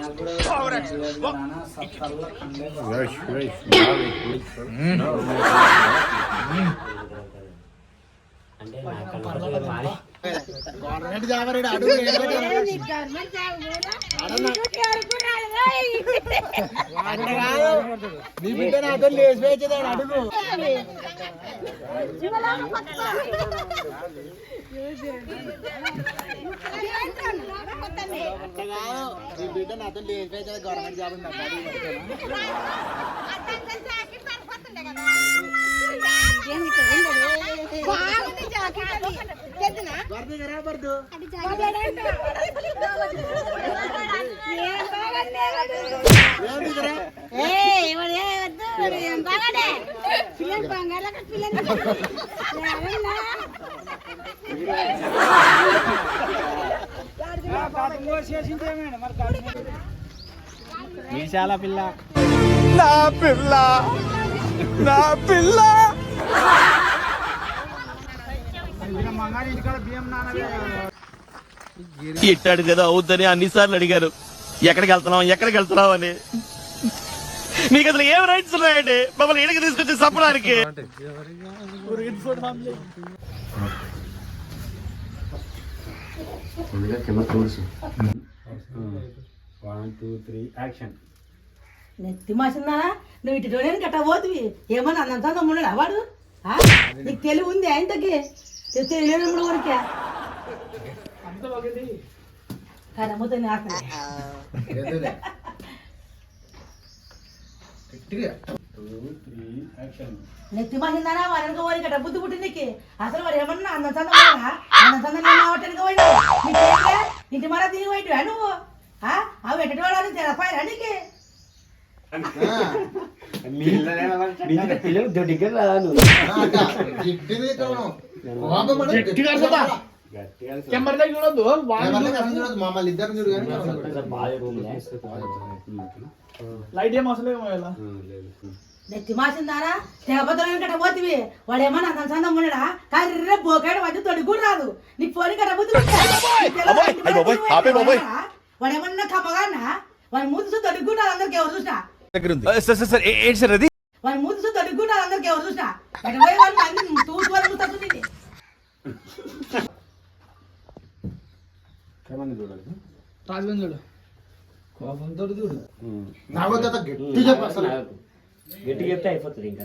Yavaş yavaş. Government job రేడు అడుగు అంటే కాదు నీ బిడ్డ నాతో లేచి వేసేదాడు అడుగు అంటే కాదు నీ బిడ్డ నాతో లేచి వేసేది గవర్నమెంట్ జాబ్ ఉంది బంగాళ పిల్లలు మీసాల పిల్ల నా పిల్ల నా పిల్ల. ఇట్టాడు కదా అవుద్దని అన్నిసార్లు అడిగారు. ఎక్కడికి వెళ్తున్నాం ఎక్కడికి వెళ్తున్నాం అని. మీకు అసలు ఏం రైట్స్ ఉన్నాయండి? మమ్మల్ని ఇడికి తీసుకొచ్చి చెప్పడానికి నెత్తి మాసిందా? నువ్వు ఇటు గట్ట పోతువి. ఏమన్నా అన్నంత ఉన్నాడు వాడు? నీకు తెలివి ఉంది ఆయనకి తెలియనప్పుడు వరకే. కానీ అమ్ముతుంది యాక్షన్ నెత్తి మాసిందానా వాడు వెనక పోయి గట్ట బుద్ధి పుట్టింది నీకు. అసలు వాడు ఏమన్నా అన్నం చంద ఉన్నాడా అన్నం చంద అవటానికి నీకేంటే ఇంటి మర తిని పోయిట్టువా నువ్వు? ఆ? అవి ఎట్టవాడని తెరపాయరా నీకు? పిల్లలు దొడ్డిగా రాదా గట్టిగా కెమెరా చూడొద్దు. మమ్మల్ని ఇద్దరు చూడు కానీ బాగా రూమ్ లైట్ ఏం అసలు ఏమో ఇలా నెత్తి మాసిందారా తెగబద్దలు గట్ట పోతివి. వాడు కర్రె బోకాడు వచ్చి రాదు. ఫోన్ కమ్మగానా అందరికి ఎవరు చూసినా? Sir sir sir. ఏంటి సార్ అది? వాడి మూతి చూసి తొడి కూడా అందరికి ఎవరు చూసినా. ఎటు పోయి వాళ్ళు మంది తూసు వాళ్ళు చూస్తుంది చూడాలి రాజగంజ్ చూడు నాకు గట్టి చెప్పు అసలు గట్టి చెప్తే అయిపోతుంది ఇంకా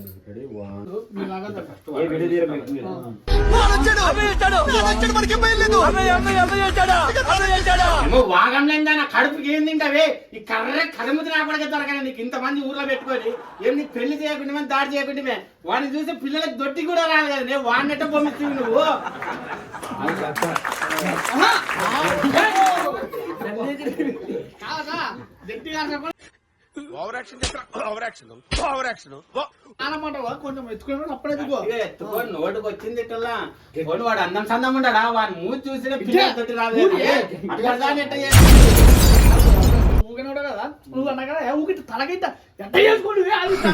ఏ వాగం కడుపుకి ఏం తింటావే? ఈ కర్ర కదముది రాకూడదు దొరకని నీకు ఇంతమంది ఊర్లో పెట్టుకొని ఏం నీకు పెళ్ళి చేయకుండా దాడి చేయకుండా వాడిని చూస్తే పిల్లలకు దొట్టి కూడా రాదు కదా నేను వాడినట్ట పంపిస్తుంది నువ్వు? Over action over action over action అనమాట కొంచెం ఎత్తుకున్నాడు అప్పుడే ఎత్తుకో ఇక ఎత్తుకొని నోటికి వచ్చింది ఇట్లా పోనీ వాడు అందం సందం ఉండడా వాడి మూతి చూసిన పిల్లల తోటి రాదు అట్లా దాన్ని ఎట్ట చేస్తావు? ఊగినోడు కదా? నువ్వు అన్నా కదా ఊగి తలకైతే ఎట్ట చేసుకోండి?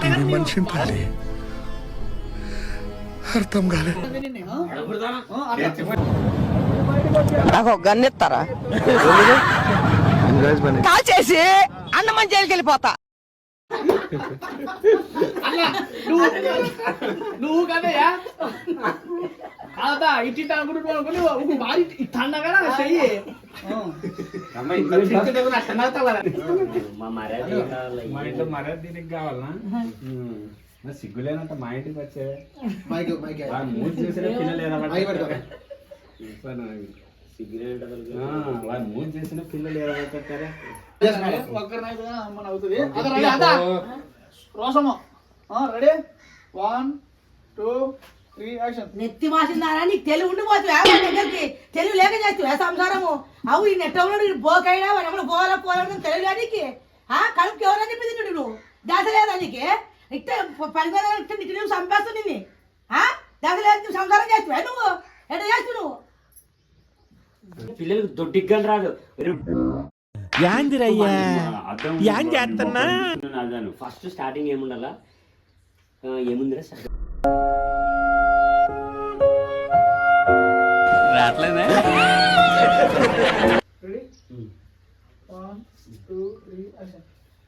అది మనిషిని తల్లి. అర్థం కాలేదు. అడుగుదామా? నాకు గన్ ఇస్తారా కాల్చేసి అన్నమని జైలుకి వెళ్ళిపోతా అలా నువ్వు నువ్వు కదయ్యా కాదా అనుకుని ఇట్టన్నా చెయ్యి. మా ఇంట్లో మర్యాద దీనికి కావాలనా సిగ్గులేనంత మా ఇంటికి వచ్చే మూతి చూసిన పిల్లలు వాడు చేసిన పిల్లలు రోసము ready? One two three action. నెత్తి మాసిందారా? నీకు తెలివి ఉండిపోతుంది. దగ్గరికి తెలివి లేక చేస్తావు సంసారము? అవు ఈ నెట్ట ఉన్నాడు ఈ బోకైనా వాడు ఎవరు పోవాలా పోవాలని తెలివి ఆ కడుపుకి ఎవరో చెప్పింది చూడు నువ్వు? దాస లేదా నీకు? ఇట్ట పని మీద ఇట్ట నీకు నువ్వు ఆ? దాస లేదు నువ్వు సంసారం చేస్తావా నువ్వు? ఎట్ట చేస్తావు నువ్వు పిల్లలకు దొడ్డిగా రాదు. యాందిరయ్యా. యాం చేస్తున్నా అదాను ఫస్ట్ స్టార్టింగ్ ఏముండాలా? ఏముందిరా సరే రావట్లేదే?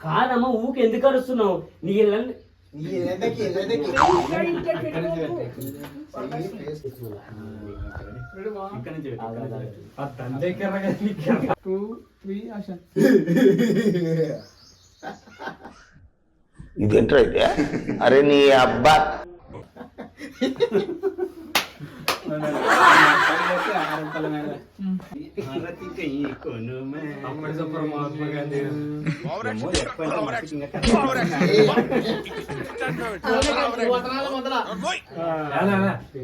కాదమ్మా ఊకి ఎందుకు అరుస్తున్నావు? నీ ఇళ్ళని ఇక్కడ నుంచి పెట్టు, ఇక్కడ నుంచి పెట్టు. టూ త్రీ యాక్షన్ ఇదేంట్రా ఇది అరే నీ అబ్బా ఆరు రూపాయల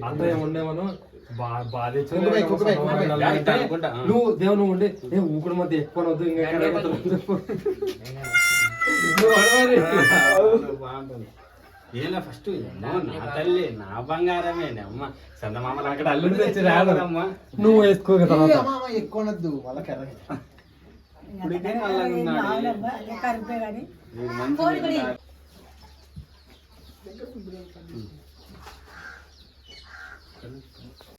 అంతా ఉండేమను. నువ్వు దేవుని ఉండి ఏ ఊకుడు మధ్య ఎక్కువ వద్దు ఇంకా? నువ్వు. ఏలా ఫస్ట్ నా తల్లి నా బంగారమే అమ్మ చందమామ అక్కడ అల్లుడు తెచ్చి రాదమ్మా నువ్వు తర్వాత ఎక్కువనద్దు వాళ్ళ కర్ర 那个不难看。